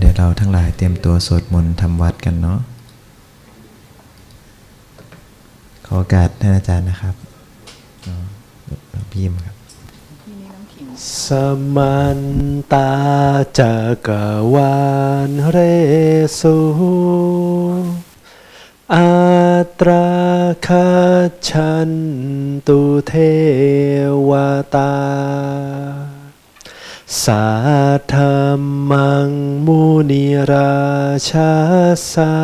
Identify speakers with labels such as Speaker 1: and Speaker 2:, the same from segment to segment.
Speaker 1: เดี๋ยวเราทั้งหลายเตรียมตัวสวดมนต์ทำวัดกันเนาะ ขอโอกาสท่านอาจารย์นะครับหลวงพี่มครับ
Speaker 2: สมันตาจักวาลเรสูอาตราคชันตุเทวตา สาธรรมังมุนิราชาสา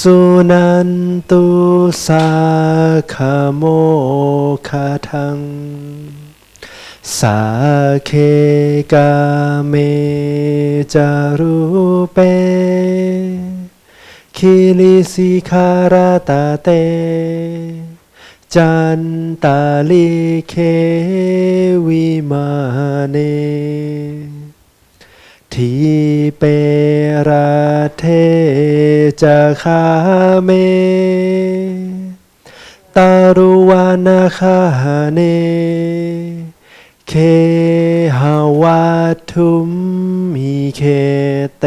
Speaker 2: สุนันตุสาคโมคาทัง สาเคกาเมจารุเป คิลิสิคาราตาเต จันตาลิเควิมาเน ทีเปราเทจะคาเม ตารุวานาคาเน เคหาวัตุมมิเคเต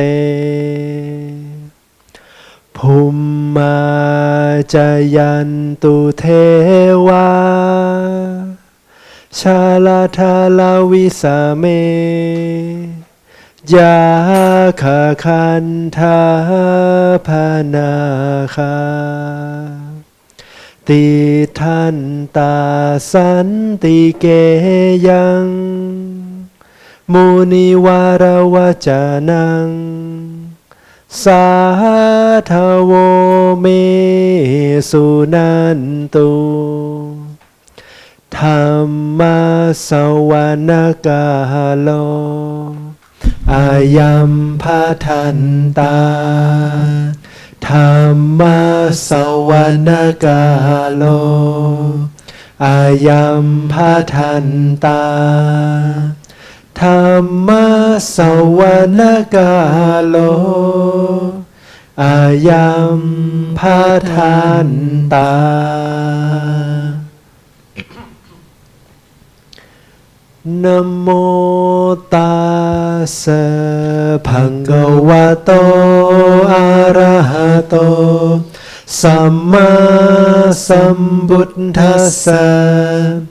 Speaker 2: ภูมิมา จยันตุเทวา ชาลาทาลาวิสาเม ยาคาคันทาพานาคา ติทันตาสันติเกยังมุนิวารวจานัง สาทโวเมสุนันตุธรรมสวรกาโล อายัมพาทันตาธรรมสวรกาโล อายัมพาทันตา ธรรมสวรกาโล อายัมพาทันตา นโมตัสสะภะคะวะโตอะระหะโต สัมมาสัมพุทธัสสะ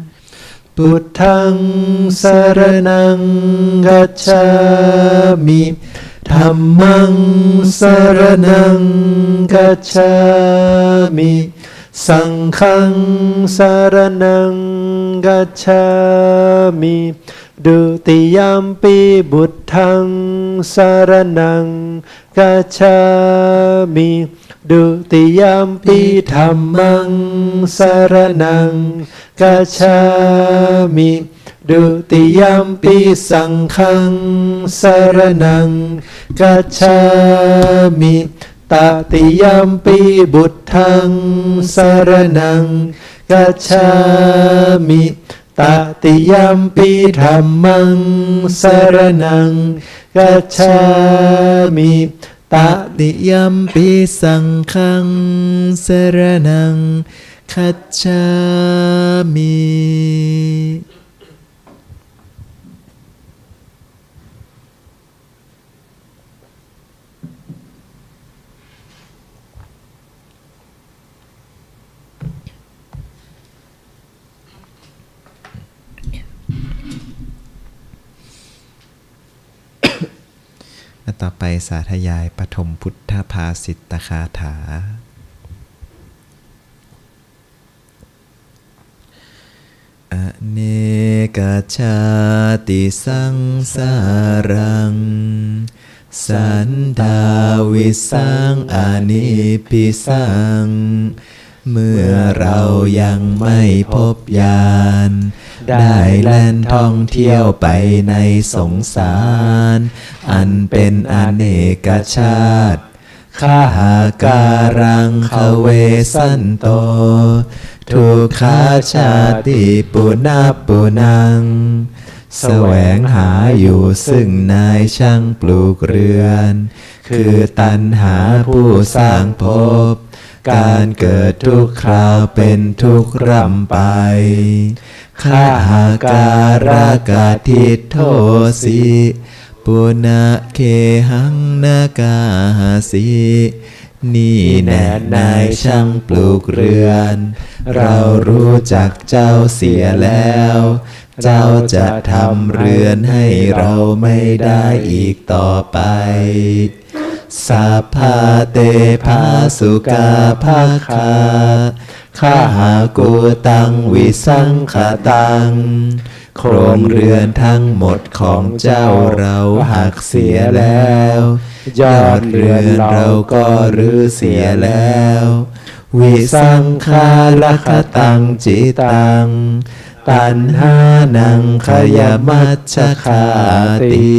Speaker 2: พุทธังสรนังกัจฉามิธัมมังสรนังกัจฉามิสังฆังสรนังกัจฉามิ ดุติยามปีบุตรทังสารนังกัจฉามิดุติยามปีธรรมังสารนังกัจฉามิดุติยามปีสังฆังสารนังกัจฉามิตติยามปีบุตรทังสารนังกัจฉามิ ตติยามปีธรรมังสารนังกัจฉามิตติยามปีสังฆังสารนังคัจฉามิ
Speaker 1: ไปสาธยายปฐมพุทธภาสิตตคาถา อเนกชาติสังสารัง สันดาวิสังอานิพิสัง เมื่อเรายังไม่พบญาณ ได้แล่นท่องเที่ยวไปในสงสาร อันเป็นอเนกชาติ
Speaker 2: ข้าหาการังคเวสันโต ทุกขาชาติปุนาปุนัง แสวงหาอยู่ซึ่งนายช่างปลูกเรือน คือตันหาผู้สร้างภพ การเกิดทุกคราวเป็นทุกร่ำไป ข้าหาการากาทิโทสิปุณะเคหังนากาสินี่แน่นายช่างปลูกเรือน เรารู้จักเจ้าเสียแล้ว เจ้าจะทำเรือนให้เราไม่ได้อีกต่อไปสัพพาเตภาสุกาภาคา ข้าหากูตังวิสังขตัง โครงเรือนทั้งหมดของเจ้าเราหักเสียแล้ว ยอดเรือนเราก็รื้อเสียแล้ว วิสังขารคตังจิตัง ตันหานังขยมัชฌคาติ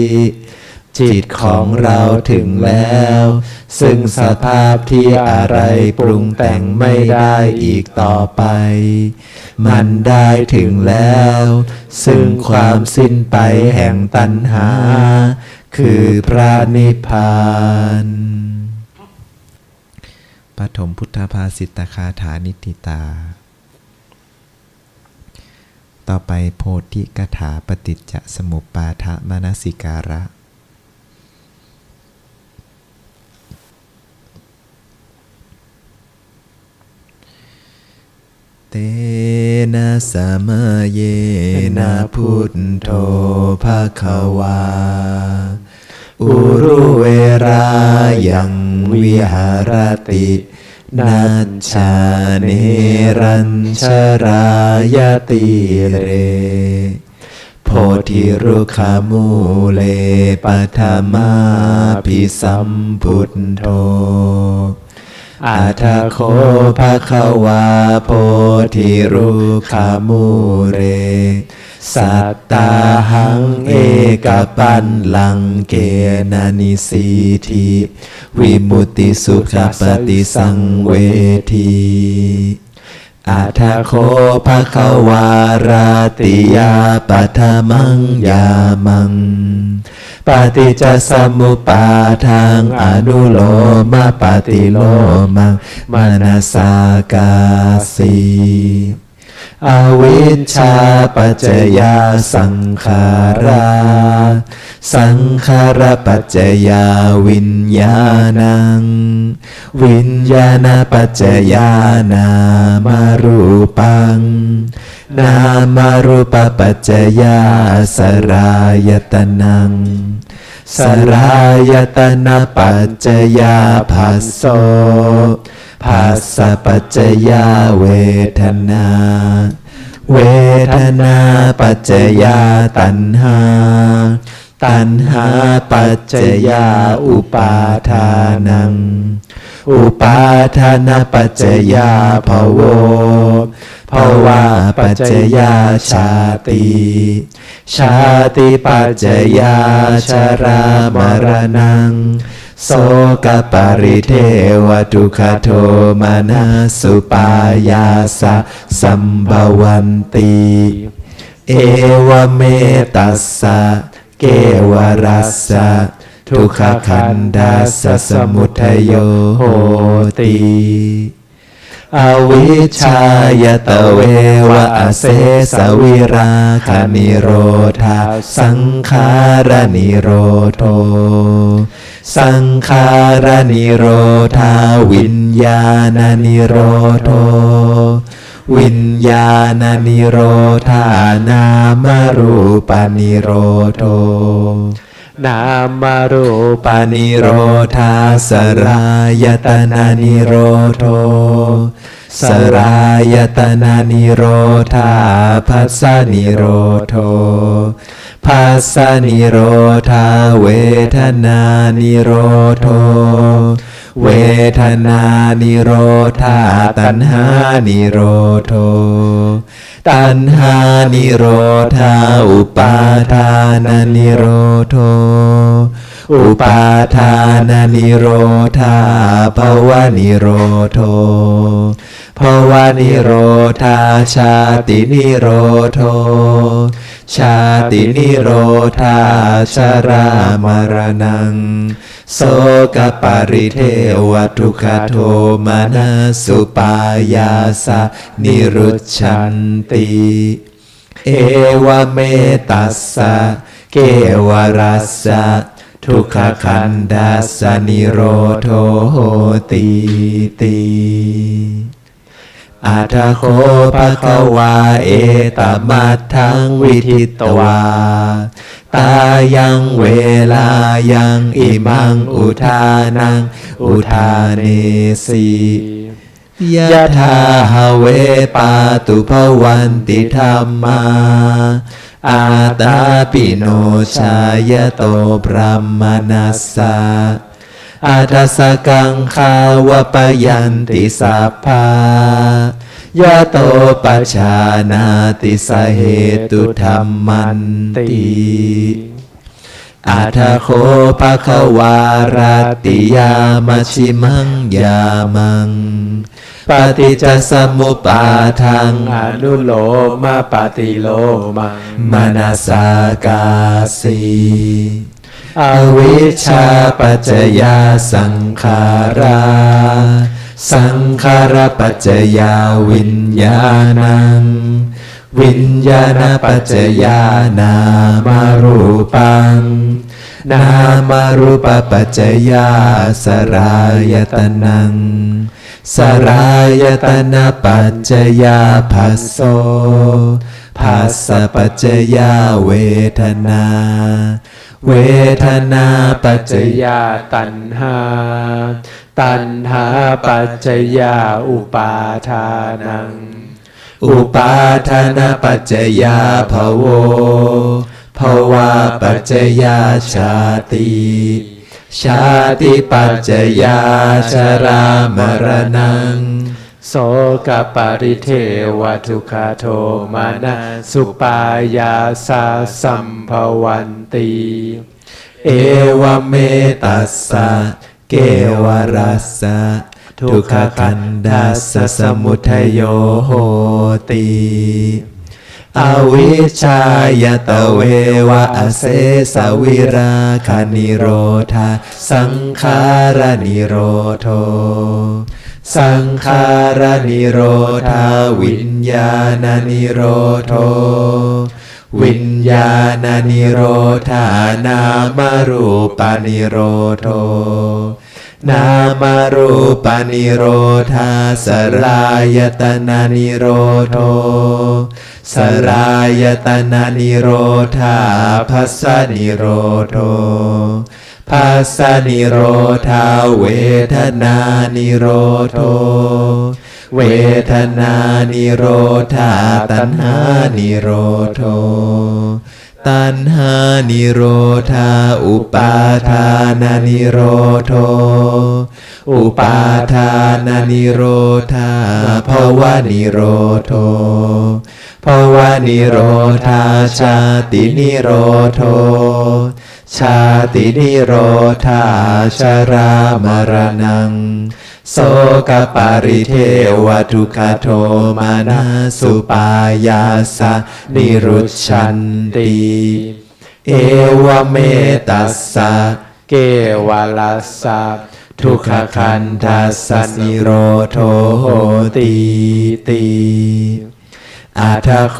Speaker 2: จิตของเราถึงแล้ว ซึ่งสภาพที่อะไรปรุงแต่งไม่ได้อีกต่อไป มันได้ถึงแล้ว ซึ่งความสิ้นไปแห่งตัณหา คือพระนิพพานปฐมพุทธภาสิตคาถานิติตา ต่อไปโพธิกถาปฏิจจสมุปปาทมนสิการะ เตนะสะมะเยนะพุทโธภะคะวา อุรุเวรายังวิหารติ นัจฉาเนรัญชรายติเร โพธิรุขามูเลปัทมาพิสัมพุทโธ อาทาโคภะคะวาโพธิรุขามูเร สัตตาหังเอกปันลังเกนานิสีทิวิมุตติสุขปฏิสังเวทีอาทาโคภะคะวาราติยาปัทมังยามัง ปฏิจจสมุปาทางอนุโลมาปฏิโลมังมนาสากาสีอวิชชาปัจจยาสังขารา สังขารปัจจยาวิญญาณัง วิญญาณปัจจยานามารูปัง นามารูปปัจจยาสรายตนัง สรายตนะปัจจยาภัสโสภัสสะปัจจยาเวทนา เวทนาปัจจยาตัณหา ตัณหาปัจจยาอุปาทานัง อุปาทานปัจจยาภโวภวาปัจจยาชาติ ชาติปัจจยาชรามรณัง โสกปริเทวทุกขโทมานาสุปายาสะสัมภวันติเอวเมตัสสะ เกวรัสสะทุกขคันดาสสมุทโยโหติอวิชชายตะเววะอเสสวิราคานิโรธาสังขารนิโรโทสังขารนิโรธาวิญญาณนิโรโท วิญญาณนิโรธานามรูปนิโรโท
Speaker 3: นามารูปา
Speaker 2: นิโรธาสรายตนานิโรโทสรายตนานิโรธาภัสสนิโรโทภัสสนิโรธาเวทนานิโรโท เวทนานิโรธาตัณหานิโรโทตัณหานิโรธาอุปาทานนิโรโทอุปาทานนิโรธาภวะนิโรโทภวะนิโรธาชาตินิโรโท ชาตินิโรธาชรามรณัง โสกปริเทวทุกขโทมานะสุปายาสะนิรุชันติ เอวเมตัสสะเกวรัสสะทุกขคันดัสนิโรโทโหติติ อาทาโคภะคะวาเอตมัตทังวิทิตวา ตายังเวลายังอิมังอุทานัง อุทาเนสียะทาหเวปาตุภวันติธรรมา อาตาปิโนชายโตพระมนัสสะ อาทัสสกังคาวปยันติสัพพายะโตปัชานาติสเหตุธรรมันติอาทโคภะควารติยามัชชิมังยามัง ปฏิจจสมุปาทัง
Speaker 1: อนุโลมาปฏิโลมัง
Speaker 2: มนาสากาสี อวิชชาปัจจยาสังขารา สังขารปัจจยาวิญญาณัง วิญญาณปัจจยานามารูปัง นามารูปปัจจยาสรายตนัง สรายตนะปัจจยาภัสโสภัสสะปัจจยาเวทนา เวทนาปัจจย
Speaker 1: ยาตัณหา ตัณหาปัจจยาอุปาทานัง
Speaker 2: อุปาทานปัจจยาภโวภวาปัจจยาชาติชาติปัจจยาชรามรณัง
Speaker 1: โสกปริเทวทุกขโทมานะสุปายาสาสัมภวันติ
Speaker 2: เอวเมตัสสะเกวรัสสะทุกขคันดัสสะสมุทโยโหติอวิชชายตเววะอเสสวิราคานิโรธาสังขารนิโรโท สังขารนิโรธาวิญญาณนิโรโทวิญญาณนิโรธานามรูปานิโรโทนามรูปานิโรธาสรายตนานิโรโทสรายตนานิโรธาภัสสนิโรโท ภัสนิโรธาเวทนานิโรโทเวทนานิโรธาตัณหานิโรโทตัณหานิโรธาอุปาทานานิโรโทอุปาทานานิโรธาภวะนิโรโทภวะนิโรธาชาตินิโรโท ชาตินิโรธาชรามรณัง โสกปาริเทวทุกขโทมานาสุปายาสะนิรุชันติเอวเมตัสสะ
Speaker 1: เกวลัสสะ
Speaker 2: ทุกขคันทัสสนิโรโทโหติติ อาทโค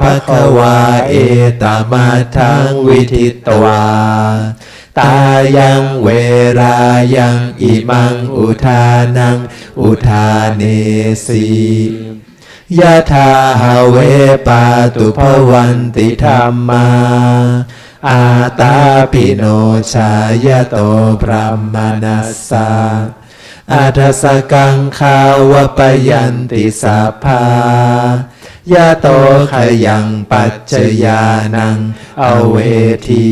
Speaker 2: ภะคะวาเอตมาทังวิทิตวา ตายังเวรายังอิมังอุทานัง อุทาเนสียะทาหาเวปาตุภวันติธรรมาอาตาปิโนชายโตพระมนัสสะอาทสสกังคาวปยันติสัพพา ยะโตขยังปัจจยานัง อเวที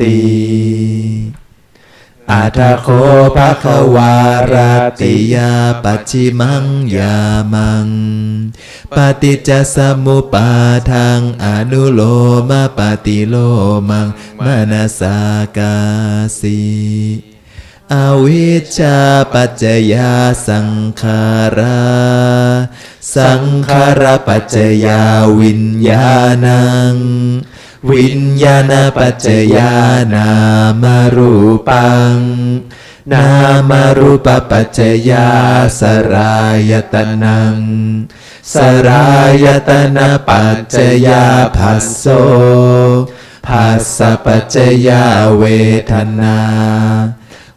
Speaker 2: ติ
Speaker 1: อาทโคภะควารติยาปัจฉิมังยามัง ปฏิจจสมุปาทังอนุโลมปฏิโลมังมนาสากาสี อวิชชาปัจจยาสังขาราสังขารปัจจยาวิญญาณัง วิญญาณปัจจยานามารูปัง นามารูปปัจจยาสรายตนัง สรายตนะปัจจยาภัสโสภัสสปัจจยาเวทนา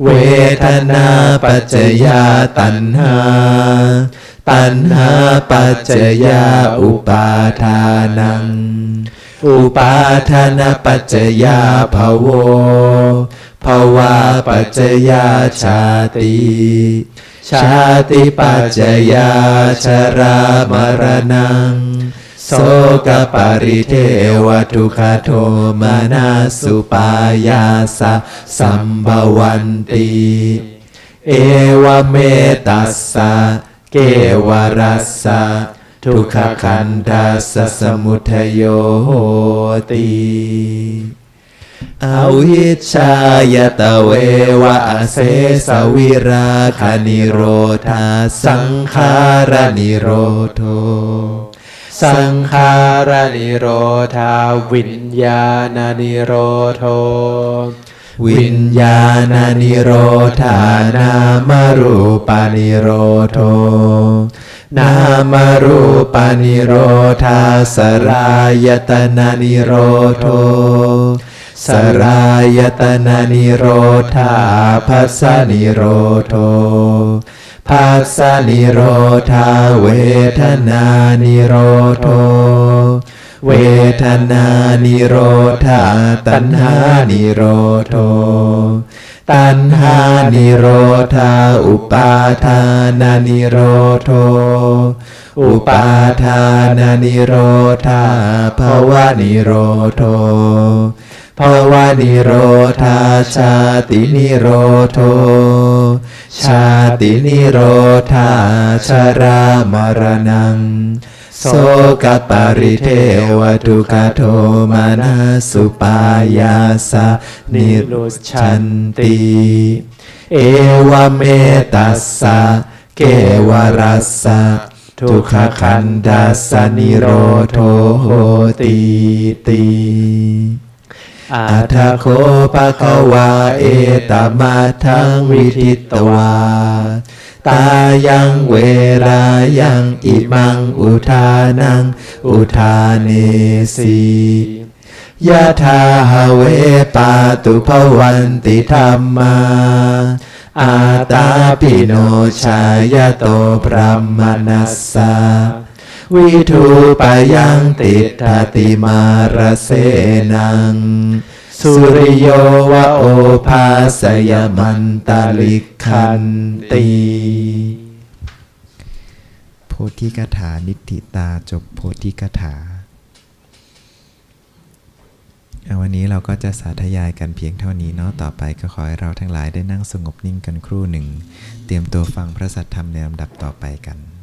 Speaker 1: เวทนาปัจจยาตัณหา ตัณหาปัจจยาอุปาทานัง อุปาทานปัจจยาภโวภาวาปัจจยาชาติ ชาติปัจจยาชรามรณัง โสกปริเทวทุกขโทมานาสุปายาสะสัมภวันติเอวเมตัสสะเกวรัสสะทุกขคันทัสสะสมุทโยโหติอวิชชายตะเววะเสสวิราคานิโรธาสังขารนิโรโท
Speaker 2: สังขารานิโรธาวิญญาณนิโรโท
Speaker 1: วิญญาณนิโรธานามรูปานิโรโทนามรูปานิโรธาสรายตนานิโรโทสรายตนานิโรธาภัสสนิโรโท ภัสสนิโรธาเวทนานิโรโทเวทนานิโรธาตัณหานิโรโทตัณหานิโรธาอุปาทานานิโรโทอุปาทานานิโรธาภวะนิโรโท ภวะนิโรธาชาตินิโรโทชาตินิโรธาชรามรณัง โสกปริเทวทุกขโทมานาสุปายาสะนิรุชันติ เอวเมตัสสะเกวรัสสะทุกขคันดัสนิโรโทโหติติ
Speaker 2: อา
Speaker 1: อัทโคปะคะวาเอตมาทังวิทิตวา ตายังเวรายังอิมังอุทานัง อุทาเนสียะทาหเวปาตุภวันติธรรมา อาตาปิโนชายโตพระมนัสสะ วิทูปยังติทาติมารเสนัง สุริโยวะโอภาสยมันตาลิคันติโพธิกถานิติตาจบโพธิกถาเอาวันนี้เราก็จะสาธยายกันเพียงเท่านี้เนาะ ต่อไปก็ขอให้เราทั้งหลายได้นั่งสงบนิ่งกันครู่หนึ่ง เตรียมตัวฟังพระสัทธรรมในลำดับต่อไปกัน